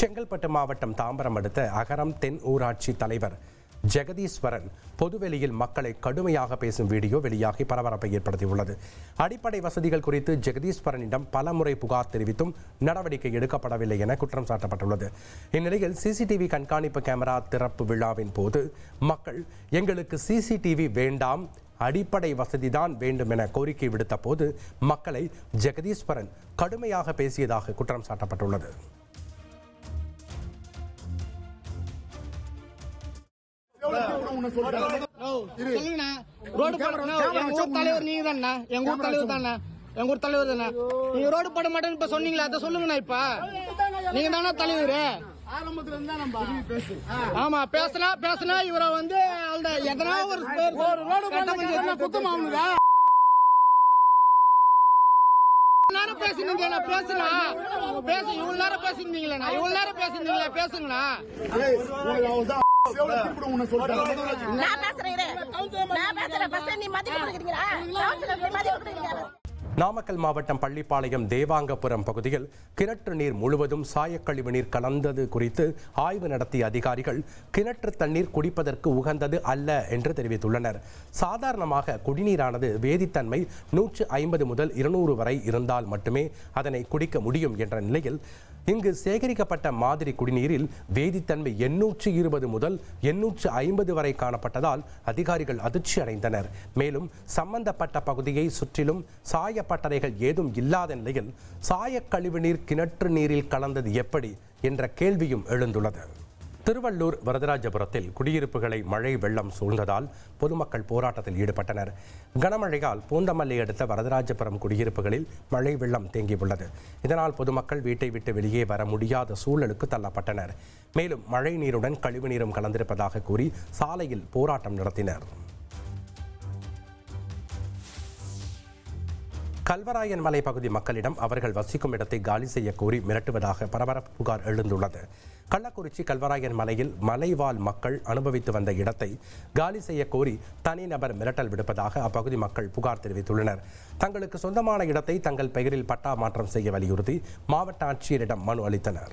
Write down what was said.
செங்கல்பட்டு மாவட்டம் தாம்பரம் அடுத்த அகரம் தென் ஊராட்சி தலைவர் ஜெகதீஸ்வரன் பொதுவெளியில் மக்களை கடுமையாக பேசும் வீடியோ வெளியாகி பரபரப்பை ஏற்படுத்தியுள்ளது. அடிப்படை வசதிகள் குறித்து ஜெகதீஸ்வரனிடம் பலமுறை புகார் தெரிவித்தும் நடவடிக்கை எடுக்கப்படவில்லை என குற்றம் சாட்டப்பட்டுள்ளது. இந்நிலையில் சிசிடிவி கண்காணிப்பு கேமரா திறப்பு விழாவின் போது மக்கள் எங்களுக்கு சிசிடிவி வேண்டாம் அடிப்படை வசதிதான் வேண்டும் என கோரிக்கை விடுத்த போது மக்களை ஜெகதீஸ்வரன் கடுமையாக பேசியதாக குற்றம் சாட்டப்பட்டுள்ளது. ரோடு தலைவர் நீங்க தானே எங்க ஊர் தலைவர் தானே எங்க ஊர் தலைவர் தானே நீங்க ரோடு போட மாட்டேன்னு இப்ப சொன்னீங்களா அதை சொல்லுங்கண்ணா இப்ப. நீங்க தானே தலைவர். ஆமா பேசினா பேசினா இவரை வந்து எதனா ஒரு பேர் ஒரு ரோடு போட குத்தமா அவனுக்கு இவ்வளவு நேரம் பேசுனீங்க நான் பேசுனா. பேச இவ்வளவு நேரம் பேசிருந்தீங்களா இவ்வளவு நேரம் பேசிருந்தீங்களா பேசுங்களா நாமக்கல் மாவட்டம் பள்ளிப்பாளையம் தேவாங்கபுரம் பகுதியில் கிணற்று நீர் முழுவதும் சாயக்கழிவு நீர் கலந்தது குறித்து ஆய்வு நடத்திய அதிகாரிகள் கிணற்று தண்ணீர் குடிப்பதற்கு உகந்தது அல்ல என்று தெரிவித்துள்ளனர். சாதாரணமாக குடிநீரானது வேதித்தன்மை நூற்று ஐம்பது முதல் இருநூறு வரை இருந்தால் மட்டுமே அதனை குடிக்க முடியும் என்ற நிலையில் இங்கு சேகரிக்கப்பட்ட மாதிரி குடிநீரில் வேதித்தன்மை எண்ணூற்று இருபது முதல் எண்ணூற்று ஐம்பது வரை காணப்பட்டதால் அதிகாரிகள் அதிர்ச்சி அடைந்தனர். மேலும் சம்பந்தப்பட்ட பகுதியை சுற்றிலும் சாயப்பட்டறைகள் ஏதும் இல்லாத நிலையில் சாயக்கழிவு நீர் கிணற்று நீரில் கலந்தது எப்படி என்ற கேள்வியும் எழுந்துள்ளது. திருவள்ளூர் வரதராஜபுரத்தில் குடியிருப்புகளை மழை வெள்ளம் சூழ்ந்ததால் பொதுமக்கள் போராட்டத்தில் ஈடுபட்டனர். கனமழையால் பூந்தமல்லி அடுத்த வரதராஜபுரம் குடியிருப்புகளில் மழை வெள்ளம் தேங்கியுள்ளது. இதனால் பொதுமக்கள் வீட்டை விட்டு வெளியே வர முடியாத சூழலுக்கு தள்ளப்பட்டனர். மேலும் மழை நீருடன் கழிவுநீரும் கலந்திருப்பதாக கூறி சாலையில் போராட்டம் நடத்தினர். கல்வராயன் மலை பகுதி மக்களிடம் அவர்கள் வசிக்கும் இடத்தை காலி செய்ய கோரி மிரட்டுவதாக பரபரப்பு புகார் எழுந்துள்ளது. கள்ளக்குறிச்சி கல்வராயன் மலையில் மலைவாழ் மக்கள் அனுபவித்து வந்த இடத்தை காலி செய்ய கோரி தனிநபர் மிரட்டல் விடுப்பதாக அப்பகுதி மக்கள் புகார் தெரிவித்துள்ளனர். தங்களுக்கு சொந்தமான இடத்தை தங்கள் பெயரில் பட்டா மாற்றம் செய்ய வலியுறுத்தி மாவட்ட ஆட்சியரிடம் மனு அளித்தனர்.